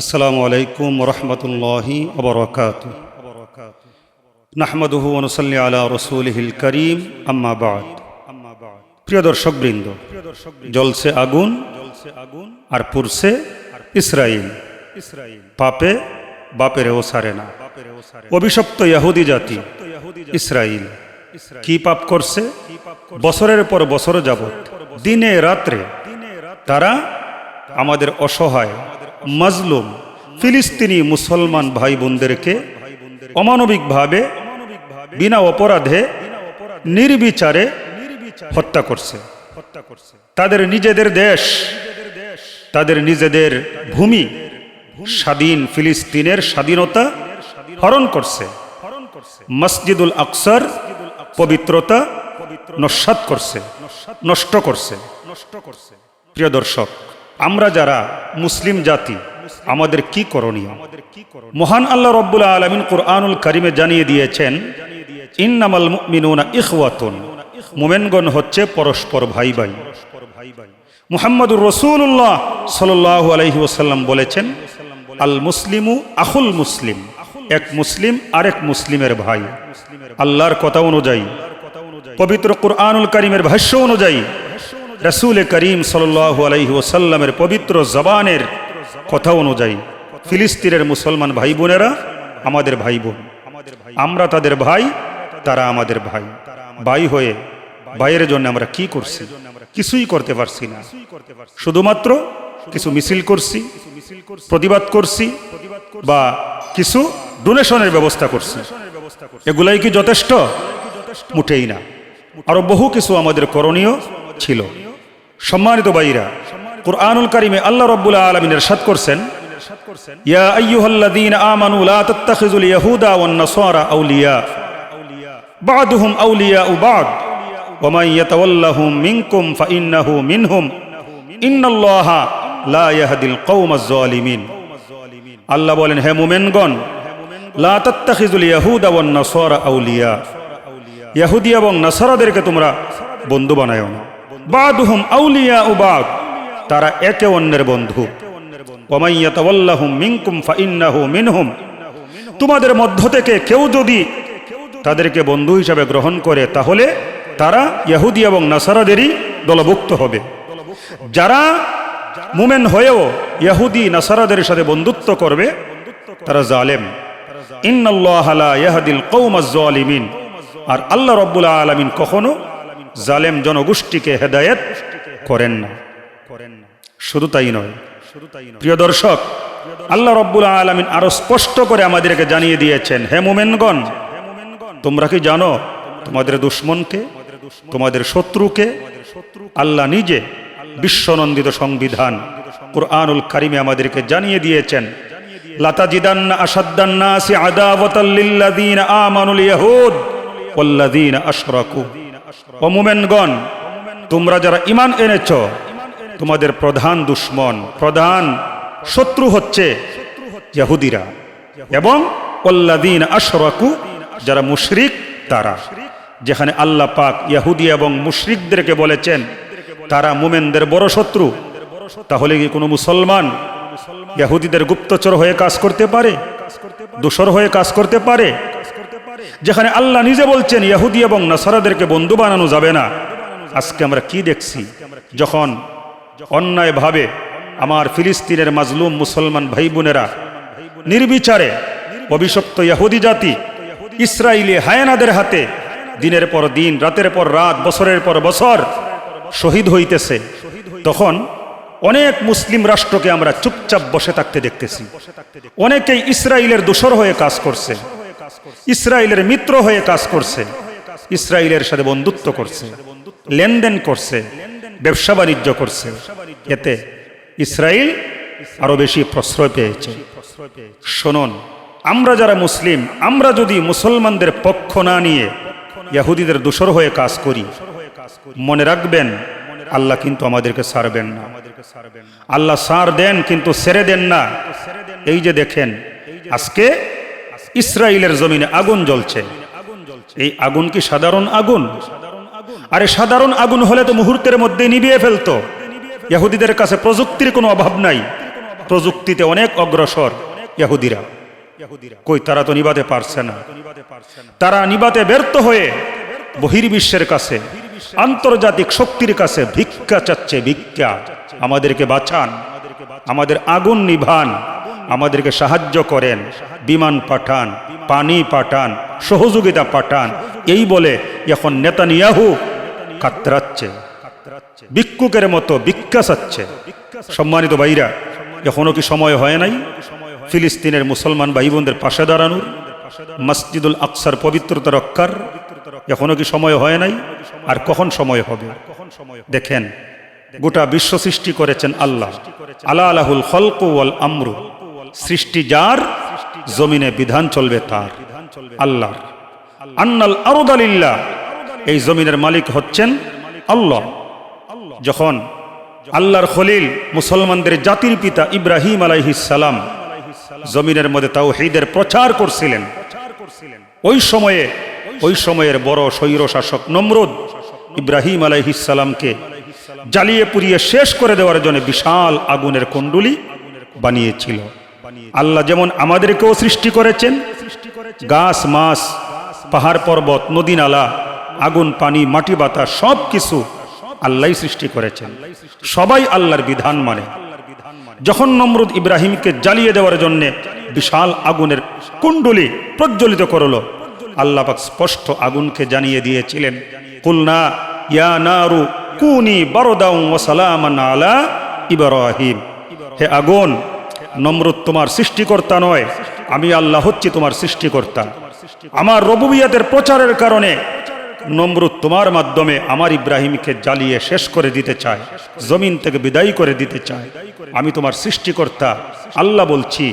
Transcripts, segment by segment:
আসসালামু আলাইকুম রহমতুল্লাহি ওবরকাত। নাহমদহু অনুসল্লি আলা রসুলহিল করিম আম্মাবাদ প্রিয় দর্শক বৃন্দ জলসে আগুন আগুন আর পুরসে ইসরাইল ইসরাইল। পাপে বাপেরেও সারে না। অভিশপ্ত ইয়াহুদি জাতি ইসরাইল। কি পাপ করছে? বছরের পর বছর যাবৎ, দিনে রাত্রে তারা আমাদের অসহায় মাজলুম, ফিলিস্তিনি মুসলমান ভাই বোনদেরকে অমানবিকভাবে, বিনা অপরাধে, নির্বিচারে হত্যা করছে। তাদের নিজেদের দেশ, তাদের নিজেদের ভূমি, স্বাধীন ফিলিস্তিনের স্বাধীনতা হরণ করছে। মসজিদুল আকসার পবিত্রতা নস্বাত করছে নষ্ট করছে নষ্ট করছে। প্রিয় দর্শক আমরা যারা মুসলিম জাতি, আমাদের কি করণীয়? মহান আল্লাহ রব্বুল আলমিন কুরআনুল করিমে জানিয়ে দিয়েছেন, ইন্নামাল মিনুনা ইখওয়াতুন। মোমেনগণ হচ্ছে পরস্পর ভাই ভাই। মুহাম্মদুর রসুল্লাহ সাল্লাহ আলহি ওসাল্লাম বলেছেন, আল মুসলিমু আহুল মুসলিম, এক মুসলিম আরেক মুসলিমের ভাই। আল্লাহর কথা অনুযায়ী, পবিত্র কুরআনুল করিমের ভাষ্য অনুযায়ী রসুল করিম সাল্লাহ আলহি ওসাল্লামের পবিত্র জবানের কথা অনুযায়ী ফিলিস্তিনের মুসলমান ভাই বোনেরা আমাদের ভাই বোন আমরা তাদের ভাই, তারা আমাদের ভাই। ভাই হয়ে ভাইয়ের জন্য আমরা কি করছি? কিছুই করতে পারছি না। শুধুমাত্র কিছু মিছিল করছি, প্রতিবাদ করছি বা কিছু ডোনেশনের ব্যবস্থা করছি। এগুলাই কি যথেষ্ট? মুঠেই না। আরও বহু কিছু আমাদের করণীয় ছিল। সম্মানিত বাইরা কুরআনুল কারিমে আল্লাহ রব্বুল আলমিন এরশাদ করছেন, ইয়া আইয়ুহাল্লাযীন আমানু লা তাত্তাখিযুল ইয়াহুদা ওয়ান নাসারা আউলিয়া, বা'দুহুম আউলিয়াউ বা'দ, ওয়া মান ইয়াতাওয়াল্লাহুম মিনকুম ফাইন্নাহু মিনহুম, ইন্নাল্লাহা লা ইয়াহদিল কওমাজ জালিমিন আল্লাহ বলেন, হে মুমিনগণ, লা তাত্তাখিযুল ইয়াহুদা ওয়ান নাসারা আউলিয়া ইহুদি এবং নাসারাদেরকে তোমরা বন্ধু বানায়ো না। বাদুহুম আউলিয়া ও বাদ। তারা একে অন্যের বন্ধু। ফাইন্নাহু মিনহুম। তোমাদের মধ্য থেকে কেউ যদি তাদেরকে বন্ধু হিসাবে গ্রহণ করে, তাহলে তারা ইহুদি এবং নাসারাদেরই দলভুক্ত হবে। যারা মুমেন হয়েও ইহুদি নাসারাদের সাথে বন্ধুত্ব করবে, তারা জালেম। ইন্নাল্লাহ লা ইয়াহদিল কওমাজ জালিমিন। আর আল্লাহ রব্বুল আলমিন কখনো জালেম জনগোষ্ঠীকে হেদায়েত করেন না। করেন না শুধু তাই নয়। শুধু তাই নয় প্রিয় দর্শক, আল্লাহ রব্বুল আলমিন আরও স্পষ্ট করে আমাদেরকে জানিয়ে দিয়েছেন, হে মোমেনগণ, তোমরা কি জানো তোমাদের দুশ্মনকে, তোমাদের শত্রুকে আল্লাহ নিজে বিশ্বনন্দিত সংবিধান কুরআনুল কারিমে আমাদেরকে জানিয়ে দিয়েছেন? লাতাজিদান্না আসাদ্দান্নাসি আদাওয়াতাল্লিল্লাযীনা আমানুল ইয়াহুদ ওয়াল্লাযীন আশরাকু। ও মুমিনগণ, তোমরা যারা ইমান এনেছ, তোমাদের প্রধান দুশ্মন, প্রধান শত্রু হচ্ছে ইহুদিরা এবং ওয়াল্লাযীন আশরাকু, যারা মুশরিক তারা। যেখানে আল্লাহ পাক ইহুদি এবং মুশরিকদেরকে বলেছেন, তারা মুমেনদের বড় শত্রু। তাহলে কি কোনো মুসলমান ইহুদিদের গুপ্তচর হয়ে কাজ করতে পারে? দূষর হয়ে কাজ করতে পারে? যেখানে আল্লাহ নিজে বলছেন ইহুদি এবং নাসারাদেরকে বন্ধু বানানো যাবে না। আজকে আমরা কি দেখছি? যখন অন্যায়ভাবে আমার ফিলিস্তিনের মাজলুম মুসলমান ভাই বোনেরা নির্বিচারে অভিশপ্ত ইহুদি জাতি ইসরায়েলি হায়ানাদের হাতে দিনের পর দিন, রাতের পর রাত, বছরের পর বছর শহীদ হইতেছে, তখন অনেক মুসলিম রাষ্ট্রকে আমরা চুপচাপ বসে থাকতে দেখতেছি। অনেকেই ইসরায়েলের দোসর হয়ে কাজ করছে। ইসরায়েলের মিত্র হয়ে কাজ করছে। ইসরায়েলের সাথে বন্ধুত্ব করছে। লেনদেন করছে। ব্যবসা বাণিজ্য করছে। এতে ইসরায়েল আরও বেশি প্রশ্রয় পেয়েছে। শুনুন, আমরা যারা মুসলিম, আমরা যদি মুসলমানদের পক্ষ না নিয়ে ইয়াহুদিদের দোসর হয়ে কাজ করি, মনে রাখবেন, আল্লাহ কিন্তু আমাদেরকে সারবেন না। আল্লাহ সার দেন কিন্তু সেরে দেন না। এই যে দেখেন, আজকে ইসরায়েলের জমিনে আগুন জ্বলছে। এই আগুন কি সাধারণ আগুন? আরে সাধারণ আগুন হলে তো মুহূর্তের মধ্যে নিভিয়ে ফেলতো। ইহুদিদের কাছে প্রযুক্তির কোনো অভাব নাই। প্রযুক্তিতে অনেক অগ্রসর ইয়াহুদিরা। কই, তারা তো নিবাতে পারছে না। তারা নিবাতে ব্যর্থ হয়ে বহির্বিশ্বের কাছে, আন্তর্জাতিক শক্তির কাছে ভিক্ষা চাচ্ছে, ভিক্ষা। আমাদেরকে বাঁচান। আমাদের আগুন নিভান। আমাদেরকে সাহায্য করেন, বিমান পাঠান, পানি পাঠান, সহযোগিতা পাঠান। এই বলে এখন নেতানিয়াহু কাতরাচ্ছে, ভিক্ষুকের মতো ভিক্ষা চাচ্ছে সম্মানিত ভাইরা, এখনও কি সময় হয় নাই? ফিলিস্তিনের মুসলমান ভাই বোনদের পাশে দাঁড়ানোর, মসজিদুল আকসার পবিত্রতা রক্ষার এখনও কি সময় হয় নাই? আর কখন সময় হবে? দেখেন, গোটা বিশ্ব সৃষ্টি করেছেন আল্লাহ। আলা আলাহুল খলক ওয়াল আমরু। সৃষ্টি যার, জমিনে বিধান চলবে তার। আল্লাহ। আন্নাল আরুদালিল্লাহ এই জমিনের মালিক হচ্ছেন আল্লাহ। যখন আল্লাহর খলিল মুসলমানদের জাতির পিতা ইব্রাহিম সালাম জমিনের মধ্যে তাও হিদের প্রচার করছিলেন, ওই সময়ে, ওই সময়ের বড় স্বৈর শাসক নমরুদ ইব্রাহিম সালামকে জ্বালিয়ে পুড়িয়ে শেষ করে দেওয়ার জন্য বিশাল আগুনের কুণ্ডুলি বানিয়েছিল। আল্লাহ যেমন আমাদেরকেও সৃষ্টি করেছেন। গাছ, মাছ, পাহাড়, পর্বত, নদী, নালা, আগুন, পানি, মাটি, বাতাস সব কিছু আল্লাহ সৃষ্টি করেছেন। সবাই আল্লাহর বিধান মানে। যখন নমরুদ ইব্রাহিমকে জ্বালিয়ে দেওয়ার জন্য বিশাল আগুনের কুণ্ডলি প্রজ্বলিত করল, আল্লাহ স্পষ্ট আগুনকে জানিয়ে দিয়েছিলেন, কুলনা ইয়া নারু কুনি বারদাউ ওয়া সালামান আলা ইব্রাহিম। হে আগুন নমরুদ তোমার সৃষ্টিকর্তা নয়, আমি আল্লাহ হচ্ছি তোমার সৃষ্টিকর্তা। আমার রবুবিয়াতের প্রচারের কারণে নমরুদ তোমার মাধ্যমে আমার ইব্রাহিমকে জ্বালিয়ে শেষ করে দিতে চায়, জমিন থেকে বিদায়ী করে দিতে চায়। আমি তোমার সৃষ্টিকর্তা, আল্লাহ বলছি,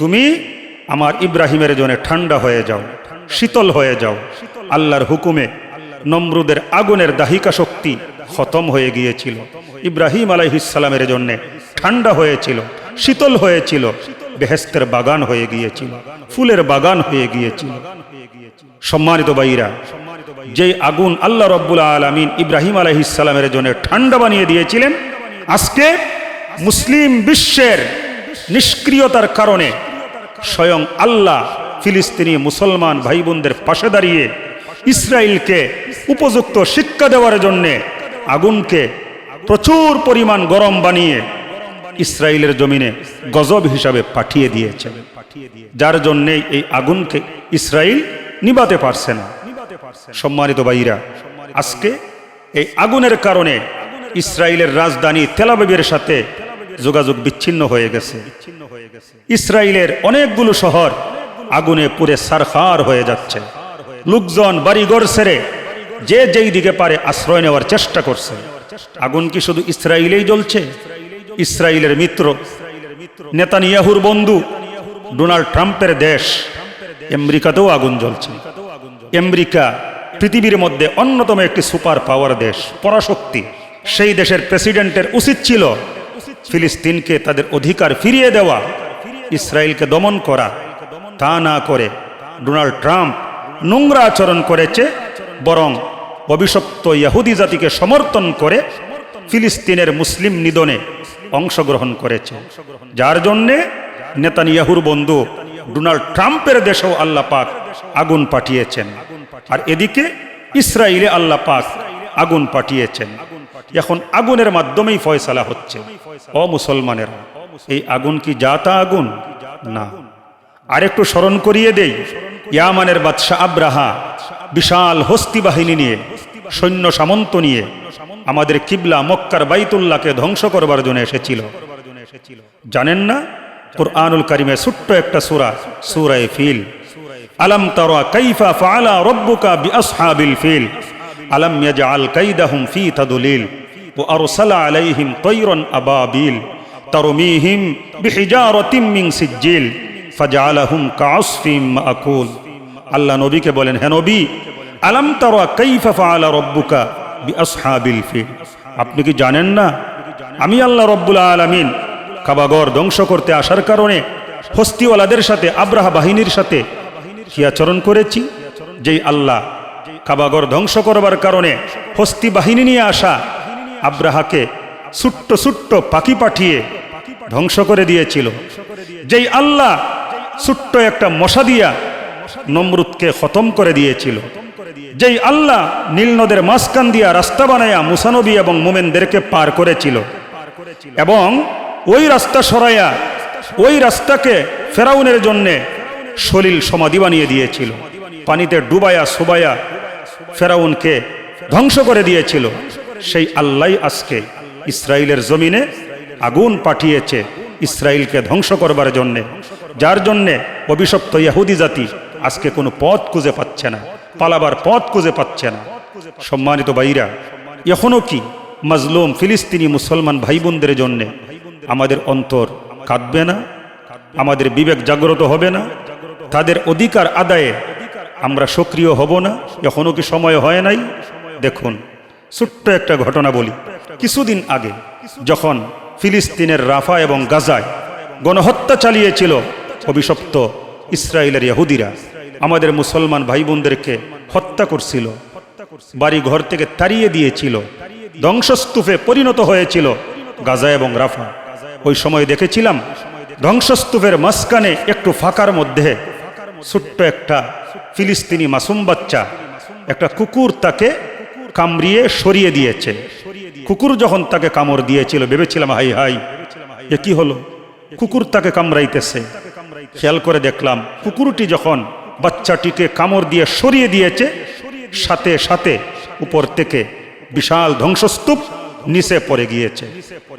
তুমি আমার ইব্রাহিমের জন্য ঠান্ডা হয়ে যাও, শীতল হয়ে যাও। আল্লাহর হুকুমে নমরুদের আগুনের দাহিকা শক্তি খতম হয়ে গিয়েছিল। ইব্রাহিম আলাইহিসালামের জন্যে ঠান্ডা হয়েছিল। শীতল হয়েছিল, বেহেস্তের বাগান হয়ে গিয়েছিল, ফুলের বাগান হয়ে গিয়েছিল। সম্মানিত বাইরা যেই আগুন আল্লাহ রব্বুল আলমিন ইব্রাহিম আলহিসাল্লামের জন্য ঠান্ডা বানিয়ে দিয়েছিলেন, আজকে মুসলিম বিশ্বের নিষ্ক্রিয়তার কারণে স্বয়ং আল্লাহ ফিলিস্তিনি মুসলমান ভাই বোনদের পাশে দাঁড়িয়ে ইসরায়েলকে উপযুক্ত শিক্ষা দেওয়ার জন্যে আগুনকে প্রচুর পরিমাণ গরম বানিয়ে ইসরায়েলের জমিনে গজব হিসাবে পাঠিয়ে দিয়েছে। যার জন্যে এই আগুনকে ইসরায়েল নিবাতে পারছে না। সম্মানিত ভাইরা, আজকে এই আগুনের কারণে ইসরায়েলের রাজধানী তেলাবিবের সাথে যোগাযোগ বিচ্ছিন্ন হয়ে গেছে। ইসরায়েলের অনেকগুলো শহর আগুনে পুরে সারখার হয়ে যাচ্ছে। লোকজন বাড়িঘর সেরে যে যেই দিকে পারে আশ্রয় নেওয়ার চেষ্টা করছে। আগুন কি শুধু ইসরায়েলেই জ্বলছে? ইসরায়েলের মিত্র, নেতানিয়াহুর বন্ধু ডোনাল্ড ট্রাম্পের দেশ, আমেরিকাতেও আগুন জ্বলছে। আমেরিকা পৃথিবীর মধ্যে অন্যতম একটি সুপার পাওয়ার দেশ, পরাশক্তি। সেই দেশের প্রেসিডেন্টের উচিত ছিল ফিলিস্তিনকে তাদের অধিকার ফিরিয়ে দেওয়া, ইসরায়েলকে দমন করা। তা না করে ডোনাল্ড ট্রাম্প নোংরা আচরণ করেছে, বরং অভিশপ্ত ইয়াহুদি জাতিকে সমর্থন করে ফিলিস্তিনের মুসলিম নিধনে অংশগ্রহণ করেছে। যার জন্যে নেতানিয়াহুর বন্ধু ডোনাল্ড ট্রাম্পের দেশেও আল্লাহ পাক আগুন পাঠিয়েছেন। আর এদিকে ইসরায়েলে আল্লাহ পাক আগুন পাঠিয়েছেন। এখন আগুনের মাধ্যমেই ফয়সালা হচ্ছে। অ মুসলমানেরা, এই আগুন কি জাতা আগুন? না। আরেকটু স্মরণ করিয়ে দেই, ইয়ামানের বাদশাহ আব্রাহা বিশাল হস্তি বাহিনী নিয়ে, সৈন্য সামন্ত নিয়ে আমাদের কিবলা মক্কার বাইতুল্লাহকে ধ্বংস করবার জন্য এসেছিল। জানেন না? কুরআনুল কারিমে ছোট্ট একটা সূরা, সূরায়ে ফিল। আলম তারা কাইফা ফাআলা রাব্বুকা বিআসহাবিল ফিল। আলম ইয়াজআল কাইদাহুম ফি তাদলিল। ওয়া আরসালা আলাইহিম তায়রান আবাবিল। তারমিহিম বিহিজারাতিম মিন সিজ্জিল। ফাজআলাহুম কাআসফিম মাকুল আল্লাহ নবীকে বলেন, হে নবী, আলম তারা কাইফা ফাআলা রাব্বুকা? আপনি কি জানেন না? আমি আল্লাহ রব্বুল আলামিন কাবাগর ধ্বংস করতে আসার কারণে হস্তিওয়ালাদের সাথে, আব্রাহা বাহিনীর সাথে কি আচরণ করেছি? যেই আল্লাহ কাবাগর ধ্বংস করবার কারণে হস্তি বাহিনী নিয়ে আসা আব্রাহাকে ছোট্ট ছোট্ট পাখি পাঠিয়ে ধ্বংস করে দিয়েছিল। যেই আল্লাহ ছোট্ট একটা মশা দিয়া নমরুদকে খতম করে দিয়েছিল। যেই আল্লাহ নীল নদের মাঝখান দিয়া রাস্তা বানায়া মুসানবী এবং মোমেনদেরকে পার করেছিল। এবং ওই রাস্তা সরাইয়া ওই রাস্তাকে ফেরাউনের জন্যে সলিল সমাধি বানিয়ে দিয়েছিল। পানিতে ডুবায়া সুবায়া ফেরাউনকে ধ্বংস করে দিয়েছিল। সেই আল্লাহ আজকে ইসরায়েলের জমিনে আগুন পাঠিয়েছে ইসরায়েলকে ধ্বংস করবার জন্যে। যার জন্যে অভিশপ্ত ইহুদি জাতি আজকে কোনো পথ খুঁজে পাচ্ছে না। পালাবার পথ খুঁজে পাচ্ছে না। সম্মানিত বাইরা এখনও কি মজলুম ফিলিস্তিনি মুসলমান ভাই বোনদের জন্যে আমাদের অন্তর কাঁদবে না? আমাদের বিবেক জাগ্রত হবে না? তাদের অধিকার আদায়ে আমরা সক্রিয় হব না? এখনও কি সময় হয় নাই? দেখুন, ছোট্ট একটা ঘটনা বলি। কিছুদিন আগে যখন ফিলিস্তিনের রাফা এবং গাজায় গণহত্যা চালিয়েছিল অভিশপ্ত ইসরায়েলের ইহুদিরা আমাদের মুসলমান ভাই বোনদেরকে হত্যা করছিল বাড়ি ঘর থেকে তাড়িয়ে দিয়েছিল, ধ্বংসস্তূপে পরিণত হয়েছিল গাজা এবং রাফা। ওই সময় দেখেছিলাম, ধ্বংসস্তূপের মাঝখানে একটু ফাঁকার মধ্যে ছোট্ট একটা ফিলিস্তিনি মাসুম বাচ্চা, একটা কুকুর তাকে কামড়িয়ে সরিয়ে দিয়েছে। কুকুর যখন তাকে কামড় দিয়েছিল, ভেবেছিলাম, হাই হাই, এ কি হলো? কুকুর তাকে কামড়াইতেছে। খেয়াল করে দেখলাম, কুকুরটি যখন বাচ্চাটিকে কামড় দিয়ে সরিয়ে দিয়েছে। সাথে সাথে উপর থেকে বিশাল ধ্বংসস্তূপ নিচে পড়ে গিয়েছে।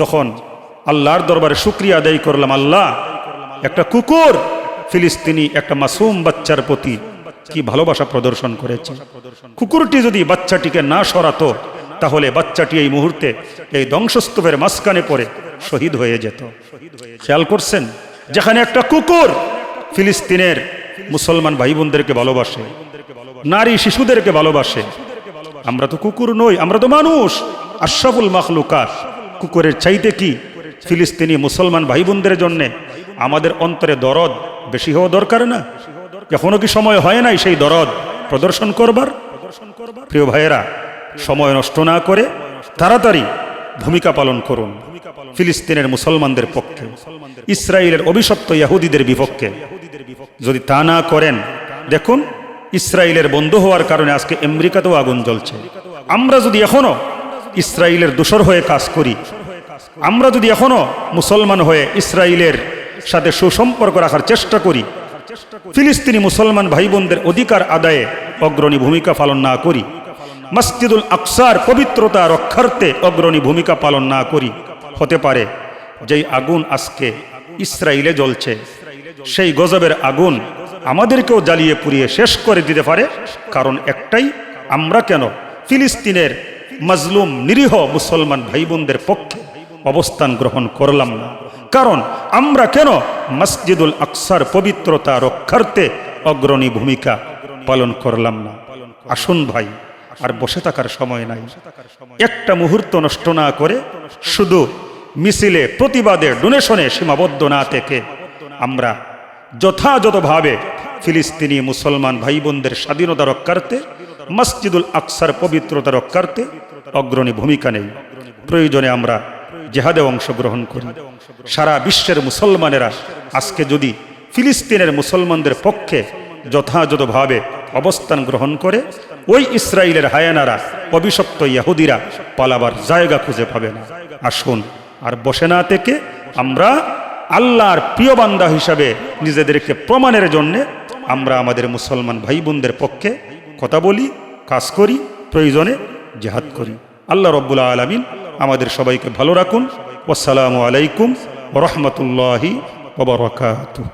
তখন আল্লাহর দরবারে শুক্রিয়া আদায় করলাম, আল্লাহ, একটা কুকুর, ফিলিস্তিনি একটা মাসুম বাচ্চার প্রতি কি ভালোবাসা প্রদর্শন করেছে। কুকুরটি যদি বাচ্চাটিকে না সরাতো, তাহলে বাচ্চাটি এই মুহূর্তে এই ধ্বংসস্তূপের মাঝখানে পড়ে শহীদ হয়ে যেত। খেয়াল করছেন? যেখানে একটা কুকুর ফিলিস্তিনের মুসলমান ভাই বোনদেরকে ভালোবাসে, নারী শিশুদেরকে ভালোবাসে। আমরা তো কুকুর নই, আমরা তো মানুষ। আশরাফুল মাখলুকাত, কুকুরের চাইতে কি? ফিলিস্তিনি মুসলমান ভাই বোনদের জন্যে আমাদের অন্তরে দরদ বেশি হওয়া দরকার না? এখনও কি সময় হয় নাই সেই দরদ প্রদর্শন করবার? প্রিয় ভাইয়েরা, সময় নষ্ট না করে তাড়াতাড়ি ভূমিকা পালন করুন। ফিলিস্তিনের মুসলমানদের পক্ষে। ইসরায়েলের অভিশপ্ত ইয়াহুদিদের বিপক্ষে। যদি তা না করেন, দেখুন, ইসরায়েলের বন্ধ হওয়ার কারণে আজকে আমেরিকাতেও আগুন জ্বলছে। আমরা যদি এখনও ইসরায়েলের দোষর হয়ে কাজ করি, আমরা যদি এখনও মুসলমান হয়ে ইসরায়েলের সাথে সুসম্পর্ক রাখার চেষ্টা করি, ফিলিস্তিনি মুসলমান ভাই বোনদের অধিকার আদায়ে অগ্রণী ভূমিকা পালন না করি, মসজিদুল আকসার পবিত্রতা রক্ষার্থে অগ্রণী ভূমিকা পালন না করি হতে পারে, যেই আগুন আজকে ইসরায়েলে জ্বলছে। সেই গজবের আগুন আমাদেরকেও জ্বালিয়ে পুড়িয়ে শেষ করে দিতে পারে, কারণ একটাই, আমরা কেন ফিলিস্তিনের মজলুম নিরীহ মুসলমান ভাই বোনদের পক্ষে অবস্থান গ্রহণ করলাম না? কারণ আমরা কেন মসজিদুল আকসার পবিত্রতা রক্ষার্থে অগ্রণী ভূমিকা পালন করলাম না? আসুন ভাই, আর বসে থাকার সময় নাই। একটা মুহূর্ত নষ্ট না করে শুধু মিছিলে, প্রতিবাদে ডোনেশনে সীমাবদ্ধ না থেকে আমরা যথাযথভাবে ফিলিস্তিনি মুসলমান ভাই বোনদের স্বাধীনতা রক্ষার্থে, মসজিদুল আকসার পবিত্রতা রক্ষার্থে অগ্রণী ভূমিকা নেই। প্রয়োজনে আমরা জেহাদে অংশগ্রহণ করি। সারা বিশ্বের মুসলমানেরা আজকে যদি ফিলিস্তিনের মুসলমানদের পক্ষে যথাযথভাবে অবস্থান গ্রহণ করে, ওই ইসরায়েলের হায়ানারা, অভিশপ্ত ইয়াহুদিরা পালাবার জায়গা খুঁজে পাবে না। আসুন আর বসে না থেকে আমরা আল্লাহর প্রিয় বান্দা হিসাবে নিজেদেরকে প্রমাণের জন্যে আমরা আমাদের মুসলমান ভাই বোনদের পক্ষে কথা বলি, কাজ করি, প্রয়োজনে জেহাদ করি। আল্লাহ রব্বুল্লা আলমিন আমাদের সবাইকে ভালো রাখুন। আসসালামু আলাইকুম রহমতুল্লাহি ওবরাকাতুহ